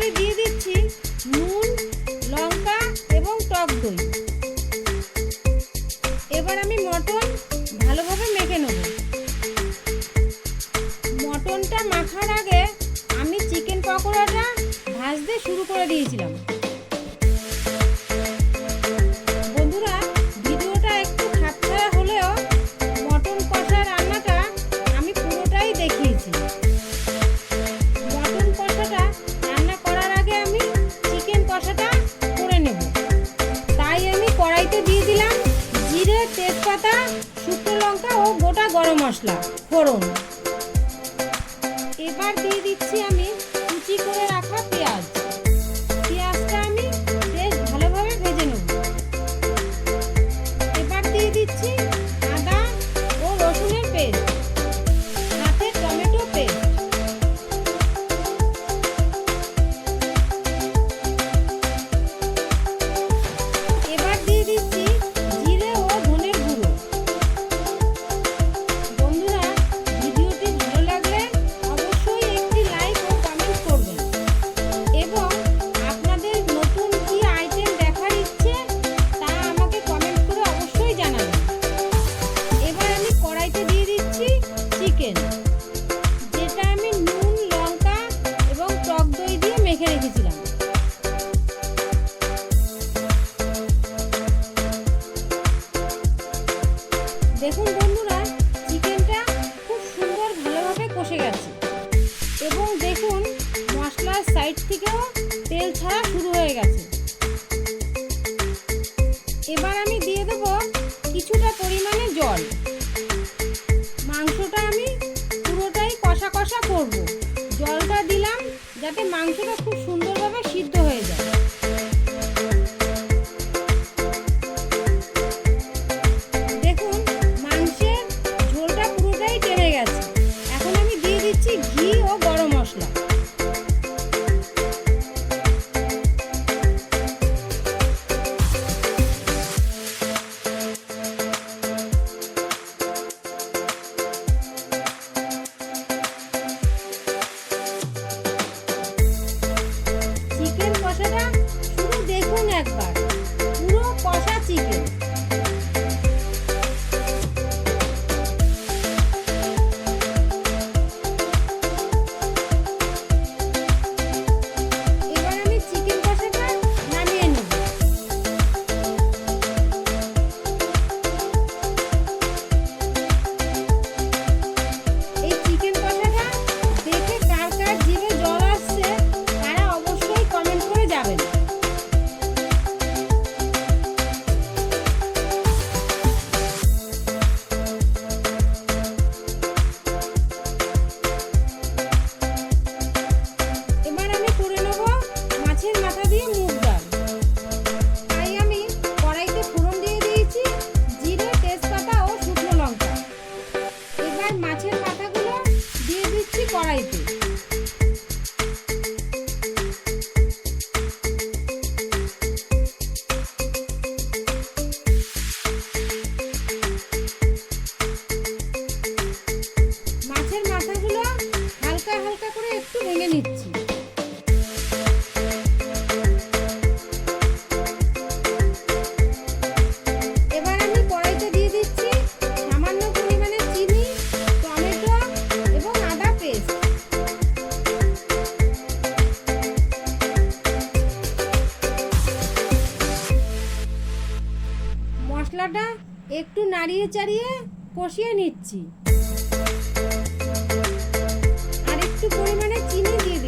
আমি দিয়ে দিচ্ছি নুন, লঙ্কা এবং টক দই। এবার আমি মটন ভালোভাবে মেখে নেব। মটনটা মাখার আগে আমি চিকেন পকোড়াটা ভাজতে শুরু করে দিয়েছিলাম। গরম মশলা ফোড়ন। যাতে মাংসটা খুব সুন্দরভাবে সিদ্ধ হয়ে চারিয়ে চারিয়ে কষিয়ে নিচ্ছি। আর একটু পরিমাণে চিনি দিয়ে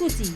不挤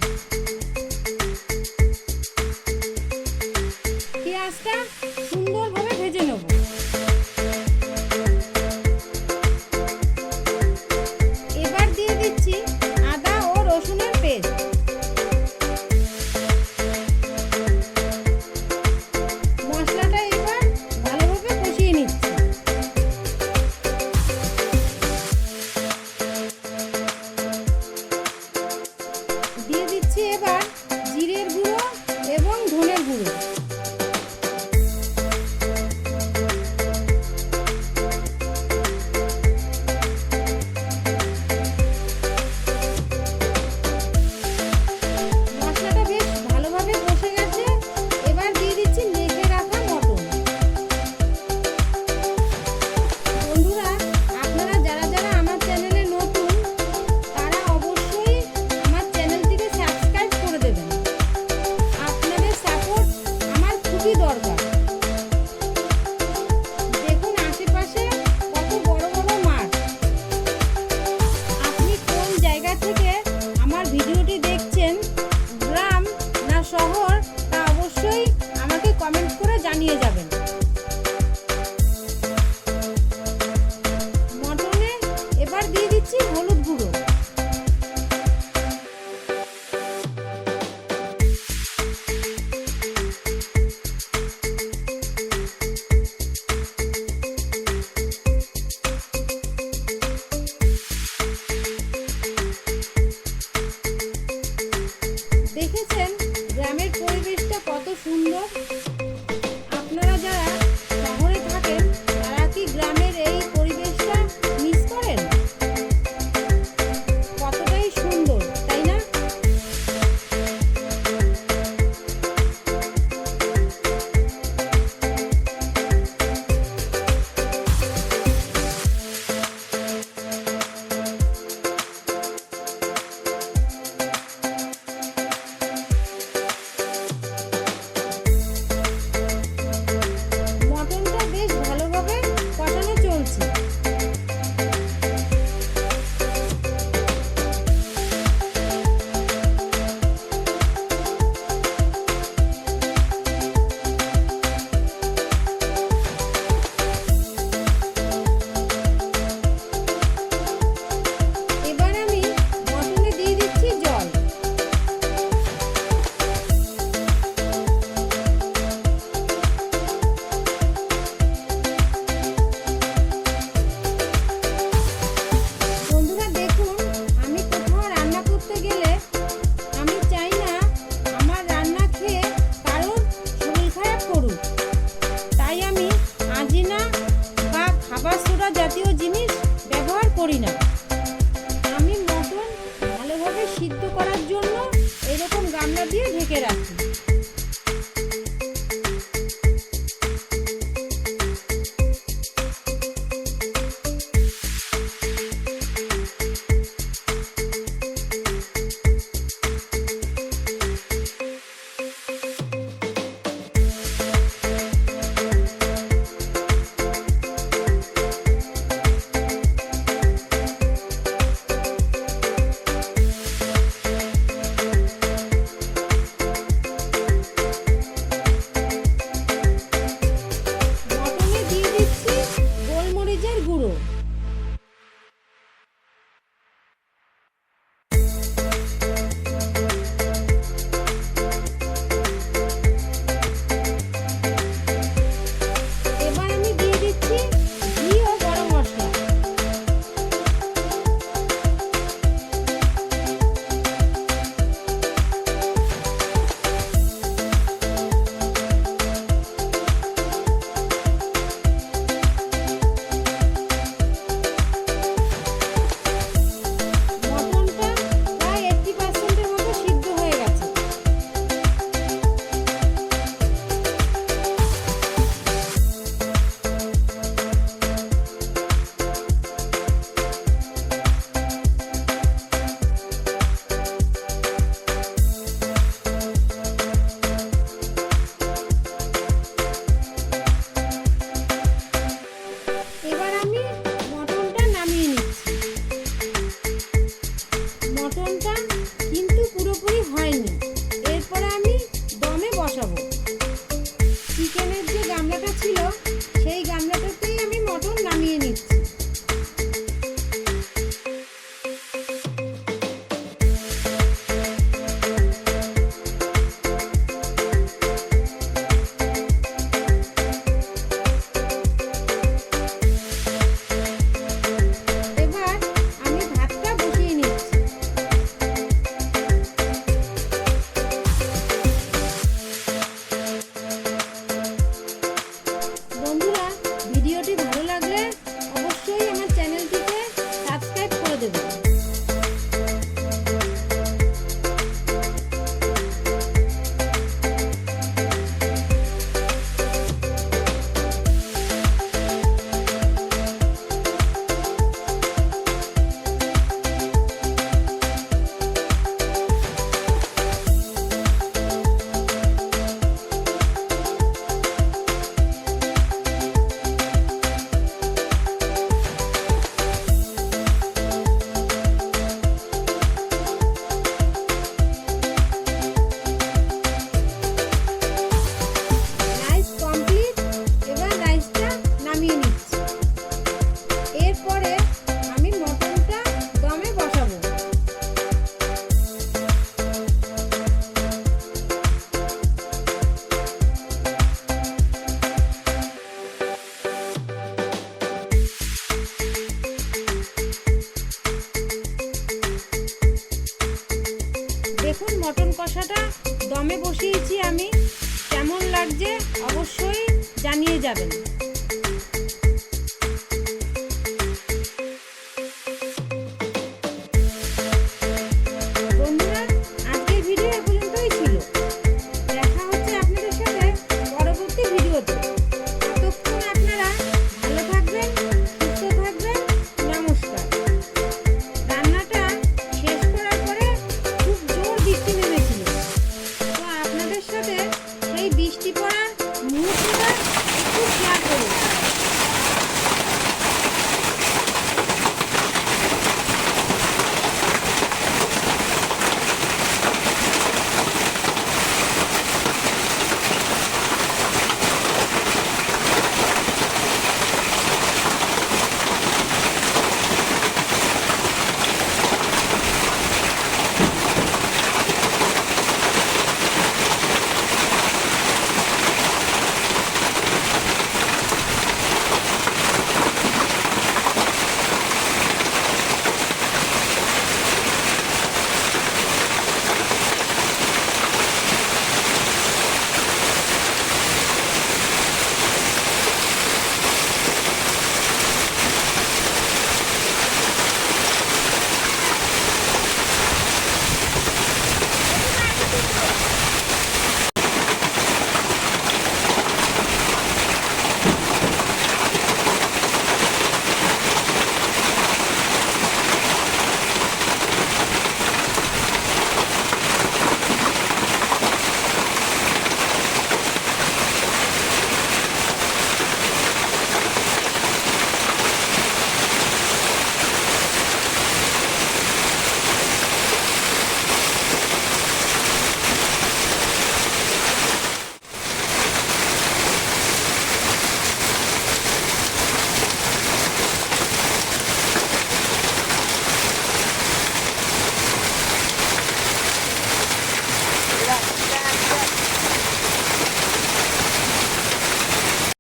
দিয়ে দিচ্ছি দেখুন মটন কষাটা। দমে বসিয়েছি আমি। কেমন লাগছে অবশ্যই জানিয়ে যাবেন।